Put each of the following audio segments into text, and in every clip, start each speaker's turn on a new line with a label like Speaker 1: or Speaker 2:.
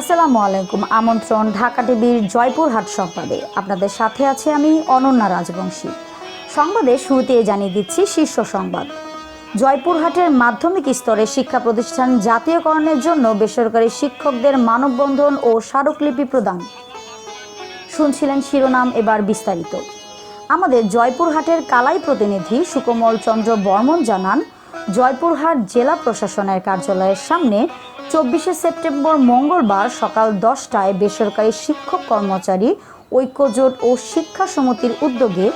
Speaker 1: আসসালামু আলাইকুম। আমন্ত্রণ ঢাকা টিভির জয়পুরহাট সংবাদে। আপনাদের সাথে আছে আমি অনন্যা রাজবংশী। সংবাদে শুরুতে জানিয়ে দিচ্ছি শীর্ষ সংবাদ। জয়পুরহাটের মাধ্যমিক স্তরে শিক্ষা প্রতিষ্ঠান জাতীয়করণের জন্য বেসরকারি শিক্ষকদের মানববন্ধন ও স্মারকলিপি প্রদান। শুনছিলেন শিরোনাম এবার বিস্তারিত। আমাদের জয়পুরহাটের কালাই প্রতিনিধি সুকোমল চন্দ্র বর্মন জানান, জয়পুরহাট জেলা প্রশাসনের কার্যালয়ের সামনে চব্বিশে সেপ্টেম্বর মঙ্গলবার সকাল দশটায় বেসরকারি শিক্ষক কর্মচারী, ঐক্যজোট ও শিক্ষা সমিতির উদ্যোগে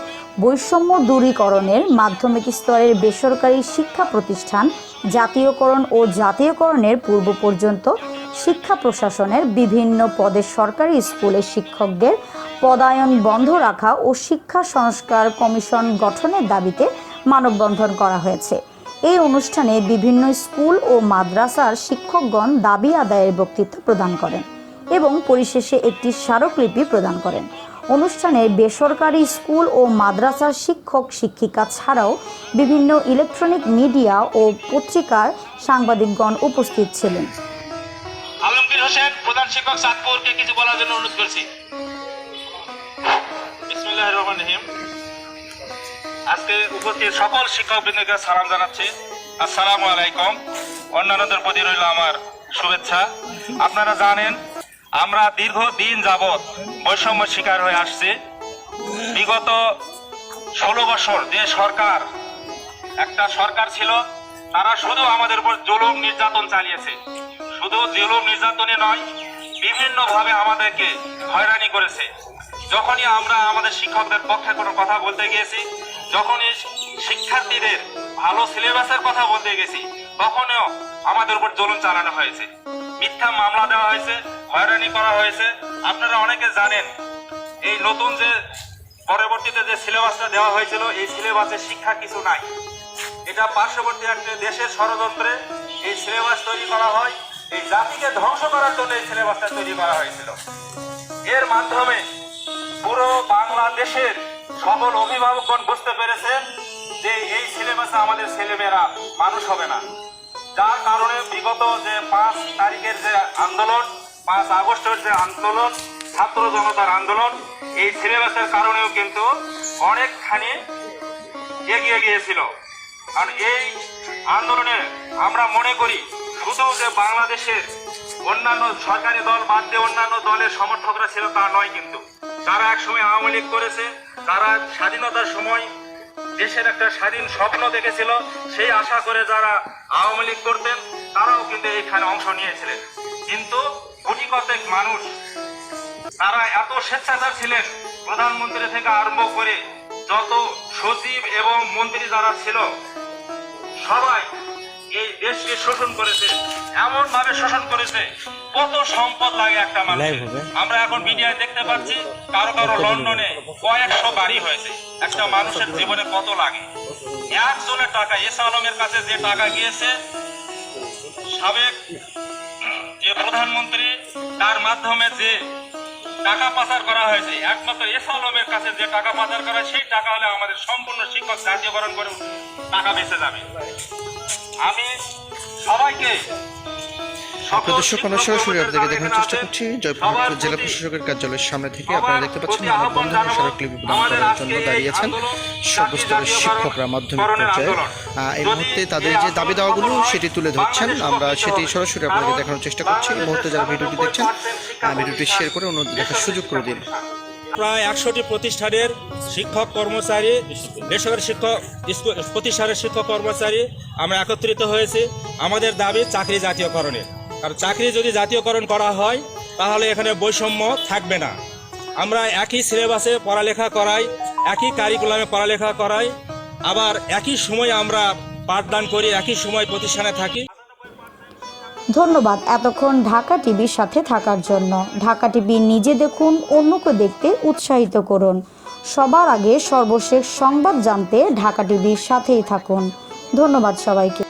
Speaker 1: বৈষম্য দূরীকরণের মাধ্যমিক স্তরের বেসরকারি শিক্ষা প্রতিষ্ঠান জাতীয়করণ ও জাতীয়করণের পূর্ব পর্যন্ত শিক্ষা প্রশাসনের বিভিন্ন পদে সরকারি স্কুলের শিক্ষকদের পদায়ন বন্ধ রাখা ও শিক্ষা সংস্কার কমিশন গঠনের দাবিতে মানববন্ধন করা হয়েছে। এই অনুষ্ঠানে বিভিন্ন স্কুল ও মাদ্রাসার শিক্ষকগণ দাবি আদায়ের বক্তৃতা প্রদান করেন এবং পরিশেষে একটি স্মারকলিপি প্রদান করেন। অনুষ্ঠানে বেসরকারি স্কুল ও মাদ্রাসার শিক্ষক, শিক্ষিকা ছাড়াও বিভিন্ন ইলেকট্রনিক মিডিয়া ও পত্রিকার সাংবাদিকগণ উপস্থিত ছিলেন।
Speaker 2: আলমগীর হোসেন, প্রধান শিক্ষক চাঁদপুরকে কিছু বলার জন্য অনুরোধ করছি। আজকে উপস্থিত সকল শিক্ষকবৃন্দকে সালাম জানাচ্ছি। আসসালামু আলাইকুম। অন্যান্যদের প্রতি রইল আমার শুভেচ্ছা। আপনারা জানেন, আমরা দীর্ঘ দিন যাবৎ বৈষম্য শিকার হয়ে আসছি। বিগত ষোলো বছর যে সরকার, একটা সরকার ছিল, তারা শুধু আমাদের উপর জুলুম নির্যাতন চালিয়েছে। শুধু জুলুম নির্যাতনে নয়, বিভিন্নভাবে আমাদেরকে হয়রানি করেছে। যখনই আমরা আমাদের শিক্ষকদের পক্ষে কোনো কথা বলতে গিয়েছি যখনই শিক্ষার্থীদের ভালো সিলেবাসের কথা বলতে গেছি, তখনও আমাদের উপর জুলুম চালানো হয়েছে। মিথ্যা মামলা দেওয়া হয়েছে, হয়রানি করা হয়েছে। আপনারা অনেকে জানেন, এই নতুন যে পরবর্তীতে যে সিলেবাসটা দেওয়া হয়েছিল, এই সিলেবাসে শিক্ষা কিছু নাই। এটা পার্শ্ববর্তী একটা দেশের ষড়যন্ত্রে এই সিলেবাস তৈরি করা হয়, এই জাতিকে ধ্বংস করার জন্য এই সিলেবাসটা তৈরি করা হয়েছিল। এর মাধ্যমে পুরো বাংলাদেশের সকল অভিভাবকগণ বুঝতে পেরেছে যে এই সিলেবাসে আমাদের ছেলেমেয়েরা মানুষ হবে না। যার কারণে বিগত যে পাঁচ তারিখের যে আন্দোলন, পাঁচ আগস্টের যে আন্দোলন, ছাত্র জনতার আন্দোলন, এই সিলেবাসের কারণেও কিন্তু অনেকখানি এগিয়ে গিয়েছিল। আর এই আন্দোলনে আমরা মনে করি, শুধু যে বাংলাদেশের অন্যান্য সরকারি দল বাদ দিয়ে অন্যান্য দলের সমর্থকরা ছিল তা নয় কিন্তু। যারা একসময় আওয়ামী লীগ করেছে, তারা স্বাধীনতার সময় দেশের একটা স্বাধীন স্বপ্ন দেখেছিল। সেই আশা করে যারা আওয়ামী লীগ করতেন, তারাও কিন্তু এখানে অংশ নিয়েছিলেন। কিন্তু কোটি কতেক মানুষ, তারা এত স্বেচ্ছাচার ছিলেন, প্রধানমন্ত্রী থেকে আরম্ভ করে যত সচিব এবং মন্ত্রী যারা ছিল, সবাই এই দেশকে শোষণ করেছে এমন ভাবে শোষণ করেছে কত সম্পদ লাগে একটা মানুষ আমরা এখন মিডিয়ায় দেখতে পাচ্ছি কারও কারও লন্ডনে কয়েকশো বাড়ি হয়েছে। একটা মানুষের জীবনে কত লাগে? একজনের টাকা এস আলমের কাছে যে টাকা গিয়েছে সাবেক যে প্রধানমন্ত্রী তার মাধ্যমে যে টাকা পাচার করা হয়েছে। একমাত্র এস আলমের কাছে যে টাকা পাচার করা, সেই টাকা হলে আমাদের সম্পূর্ণ শিক্ষক জাতীয়করণ করে টাকা বেঁচে যাবে। আমি সবাইকে সকল
Speaker 3: দর্শক আমরা সরাসরি আপনাদেরকে দেখানোর চেষ্টা করছি। জয়পুরহাট জেলা প্রশাসকের কার্যালয়ের সামনে থেকে আপনারা দেখতে পাচ্ছেন মানববন্ধন
Speaker 2: জানাব,
Speaker 3: স্মারকলিপি প্রদান করার জন্য
Speaker 2: এই
Speaker 3: দাঁড়িয়েছেন সর্বস্তরের শিক্ষকরা মাধ্যমিক পর্যায়ে। এই মুহূর্তে তাদের যে দাবি দাওয়াগুলো সেটি তুলে ধরছেন আমরা সেটি সরাসরি আপনাদেরকে দেখানোর চেষ্টা করছি। এই মুহূর্তে যারা ভিডিওটি দেখছেন ভিডিওটি শেয়ার করে অন্য দেখার সুযোগ করে দিন।
Speaker 4: প্রায় একশোটি প্রতিষ্ঠানের শিক্ষক কর্মচারী বেসরকারি শিক্ষক প্রতিষ্ঠানের শিক্ষক কর্মচারী আমরা একত্রিত হয়েছি। আমাদের দাবি চাকরি জাতীয়করণের। কারণ চাকরি যদি জাতীয়করণ করা হয়, তাহলে এখানে বৈষম্য থাকবে না। আমরা একই সিলেবাসে পড়ালেখা করাই, একই কারিকুলামে পড়ালেখা করাই, আবার একই সময় আমরা পাঠদান করি, একই সময় প্রতিষ্ঠানে থাকি।
Speaker 1: ধন্যবাদ এতক্ষণ ঢাকা টিভির সাথে থাকার জন্য। ঢাকা টিভি নিজে দেখুন, অন্যকে দেখতে উৎসাহিত করুন। সবার আগে সর্বশেষ সংবাদ জানতে ঢাকা টিভির সাথেই থাকুন। ধন্যবাদ সবাইকে।